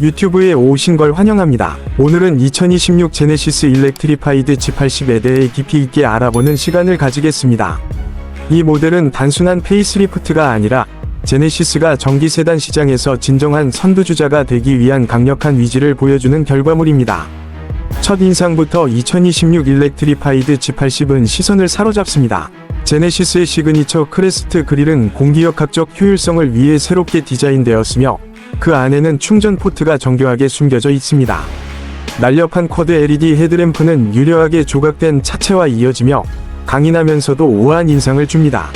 유튜브에 오신 걸 환영합니다. 오늘은 2026 제네시스 일렉트리파이드 G80에 대해 깊이 있게 알아보는 시간을 가지겠습니다. 이 모델은 단순한 페이스리프트가 아니라 제네시스가 전기 세단 시장에서 진정한 선두주자가 되기 위한 강력한 위지를 보여주는 결과물입니다. 첫 인상부터 2026 일렉트리파이드 G80은 시선을 사로잡습니다. 제네시스의 시그니처 크레스트 그릴은 공기역학적 효율성을 위해 새롭게 디자인되었으며 그 안에는 충전 포트가 정교하게 숨겨져 있습니다. 날렵한 쿼드 LED 헤드램프는 유려하게 조각된 차체와 이어지며 강인하면서도 우아한 인상을 줍니다.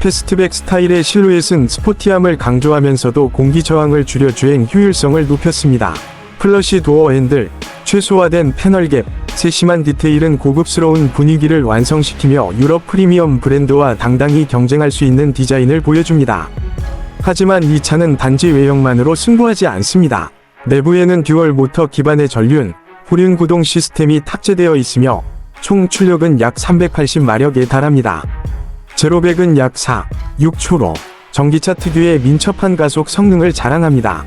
패스트백 스타일의 실루엣은 스포티함을 강조하면서도 공기 저항을 줄여 주행 효율성을 높였습니다. 플러시 도어 핸들, 최소화된 패널 갭, 세심한 디테일은 고급스러운 분위기를 완성시키며 유럽 프리미엄 브랜드와 당당히 경쟁할 수 있는 디자인을 보여줍니다. 하지만 이 차는 단지 외형만으로 승부하지 않습니다. 내부에는 듀얼 모터 기반의 전륜, 후륜 구동 시스템이 탑재되어 있으며 총 출력은 약 380마력에 달합니다. 제로백은 약 4, 6초로 전기차 특유의 민첩한 가속 성능을 자랑합니다.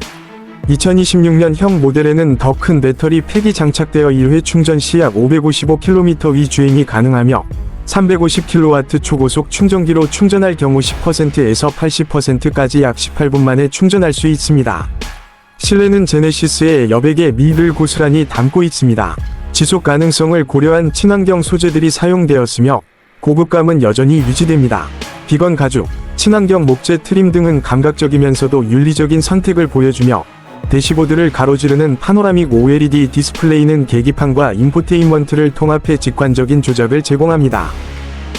2026년형 모델에는 더 큰 배터리 팩이 장착되어 1회 충전 시 약 555km 위 주행이 가능하며 350kW 초고속 충전기로 충전할 경우 10%에서 80%까지 약 18분 만에 충전할 수 있습니다. 실내는 제네시스의 여백의 미를 고스란히 담고 있습니다. 지속 가능성을 고려한 친환경 소재들이 사용되었으며 고급감은 여전히 유지됩니다. 비건 가죽, 친환경 목재 트림 등은 감각적이면서도 윤리적인 선택을 보여주며 대시보드를 가로지르는 파노라믹 OLED 디스플레이는 계기판과 인포테인먼트를 통합해 직관적인 조작을 제공합니다.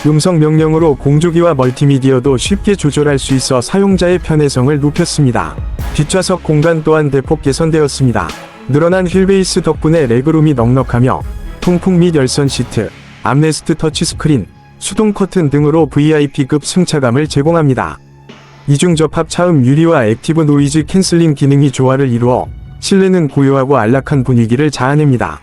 음성 명령으로 공조기와 멀티미디어도 쉽게 조절할 수 있어 사용자의 편의성을 높였습니다. 뒷좌석 공간 또한 대폭 개선되었습니다. 늘어난 휠베이스 덕분에 레그룸이 넉넉하며 통풍 및 열선 시트, 암레스트 터치스크린, 수동 커튼 등으로 VIP급 승차감을 제공합니다. 이중 접합 차음 유리와 액티브 노이즈 캔슬링 기능이 조화를 이루어 실내는 고요하고 안락한 분위기를 자아냅니다.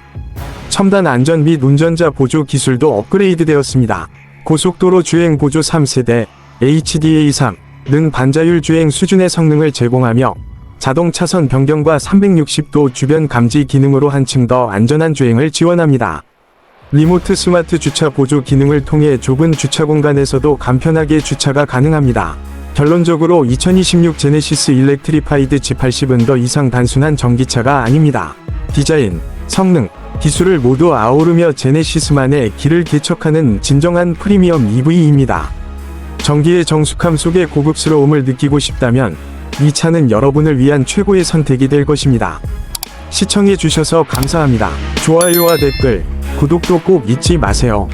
첨단 안전 및 운전자 보조 기술도 업그레이드 되었습니다. 고속도로 주행 보조 3세대 HDA3 는 반자율 주행 수준의 성능을 제공하며 자동 차선 변경과 360도 주변 감지 기능으로 한층 더 안전한 주행을 지원합니다. 리모트 스마트 주차 보조 기능을 통해 좁은 주차 공간에서도 간편하게 주차가 가능합니다. 결론적으로 2026 제네시스 일렉트리파이드 G80은 더 이상 단순한 전기차가 아닙니다. 디자인, 성능, 기술을 모두 아우르며 제네시스만의 길을 개척하는 진정한 프리미엄 EV입니다. 전기의 정숙함 속에 고급스러움을 느끼고 싶다면 이 차는 여러분을 위한 최고의 선택이 될 것입니다. 시청해주셔서 감사합니다. 좋아요와 댓글, 구독도 꼭 잊지 마세요.